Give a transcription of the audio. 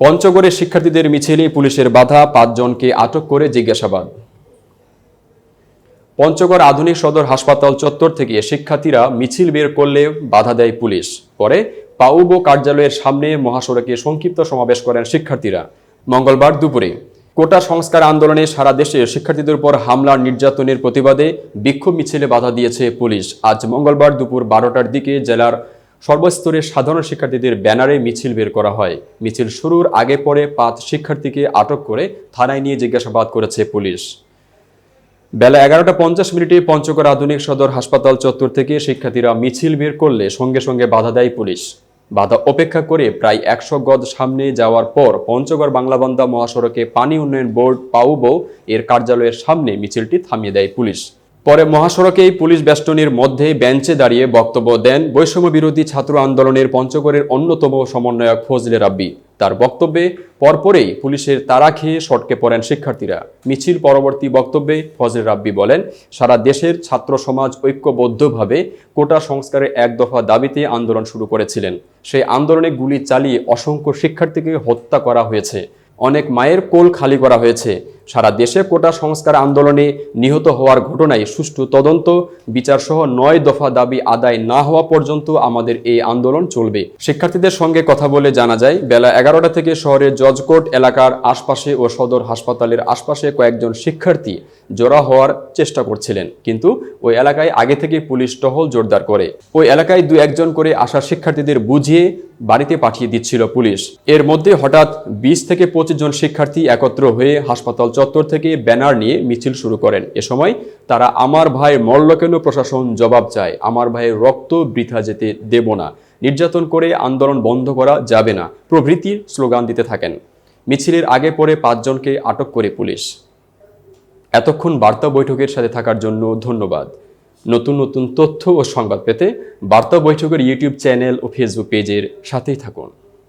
পঞ্চগড়ে শিক্ষার্থীদের মিছিলে পুলিশের বাধা, পাঁচজনকে আটক করে জিজ্ঞাসাবাদ। পঞ্চগড় আধুনিক সদর হাসপাতাল চত্বর থেকে শিক্ষার্থীরা মিছিল বের করলে বাধা দেয় পুলিশ। পরে পাউবো কার্যালয়ের সামনে মহাসড়কে সংক্ষিপ্ত সমাবেশ করেন শিক্ষার্থীরা। মঙ্গলবার দুপুরে কোটা সংস্কার আন্দোলনে সারা দেশে শিক্ষার্থীদের উপর হামলা নির্যাতনের প্রতিবাদে বিক্ষোভ মিছিলে বাধা দিয়েছে পুলিশ। আজ মঙ্গলবার দুপুর বারোটার দিকে জেলার সর্বস্তরের সাধারণ শিক্ষার্থীদের ব্যানারে মিছিল বের করা হয়। মিছিল শুরুর আগে পরে পাঁচ শিক্ষার্থীকে আটক করে থানায় নিয়ে জিজ্ঞাসাবাদ করেছে পুলিশ। বেলা এগারোটা পঞ্চাশ মিনিটে পঞ্চগড় আধুনিক সদর হাসপাতাল চত্বর থেকে শিক্ষার্থীরা মিছিল বের করলে সঙ্গে সঙ্গে বাধা দেয় পুলিশ। বাধা অপেক্ষা করে প্রায় একশো গজ সামনে যাওয়ার পর পঞ্চগড় বাংলাবান্ধা মহাসড়কে পানি উন্নয়ন বোর্ড পাউবো এর কার্যালয়ের সামনে মিছিলটি থামিয়ে দেয় পুলিশ। পরে মহাসড়কেই পুলিশ বেষ্টনীর মধ্যে বেঞ্চে দাঁড়িয়ে বক্তব্য দেন বৈষম্য বিরোধী ছাত্র আন্দোলনের পঞ্চগড়ের অন্যতম সমন্বয়ক ফজলে রাব্বি। তার বক্তব্যে পরপরেই পুলিশের তারা খেয়ে সটকে পড়েন শিক্ষার্থীরা। মিছিল পরবর্তী বক্তব্যে ফজলে রাব্বি বলেন, সারা দেশের ছাত্র সমাজ ঐক্যবদ্ধভাবে কোটা সংস্কারের এক দফা দাবিতে আন্দোলন শুরু করেছিলেন। সেই আন্দোলনে গুলি চালিয়ে অসংখ্য শিক্ষার্থীকে হত্যা করা হয়েছে। অনেক মায়ের কোল খালি করা হয়েছে। সারা দেশে কোটা সংস্কার আন্দোলনে নিহত হওয়ার ঘটনায় সুষ্ঠু তদন্ত, বিচারসহ নয় দফা দাবি আদায় না হওয়া পর্যন্ত আমাদের এই আন্দোলন চলবে। শিক্ষার্থীদের সঙ্গে কথা বলে জানা যায়, বেলা এগারোটা থেকে শহরের জজকোট এলাকার আশপাশে ও সদর হাসপাতালের আশপাশে কয়েকজন শিক্ষার্থী জোড়া হওয়ার চেষ্টা করছিলেন। কিন্তু ওই এলাকায় আগে থেকে পুলিশ টহল জোরদার করে। ওই এলাকায় দু একজন করে আসা শিক্ষার্থীদের বুঝিয়ে বাড়িতে পাঠিয়ে দিচ্ছিল পুলিশ। এর মধ্যে হঠাৎ বিশ থেকে পঁচিশ জন শিক্ষার্থী একত্র হয়ে হাসপাতাল চত্বর থেকে ব্যানার নিয়ে মিছিল শুরু করেন। এ সময় তারা, আমার ভাই কেন? প্রশাসন জবাব চায়। আমার ভাইয়ের রক্ত বৃথা যেতে দেব না। নির্যাতন করে আন্দোলন বন্ধ করা যাবে না। প্রভৃতির স্লোগান দিতে থাকেন। মিছিলের আগে পরে পাঁচজনকে আটক করে পুলিশ। এতক্ষণ বার্তা বৈঠকের সাথে থাকার জন্য ধন্যবাদ। নতুন নতুন তথ্য ও সংবাদ পেতে বার্তা বৈঠকের ইউটিউব চ্যানেল ও ফেসবুক পেজের সাথেই থাকুন।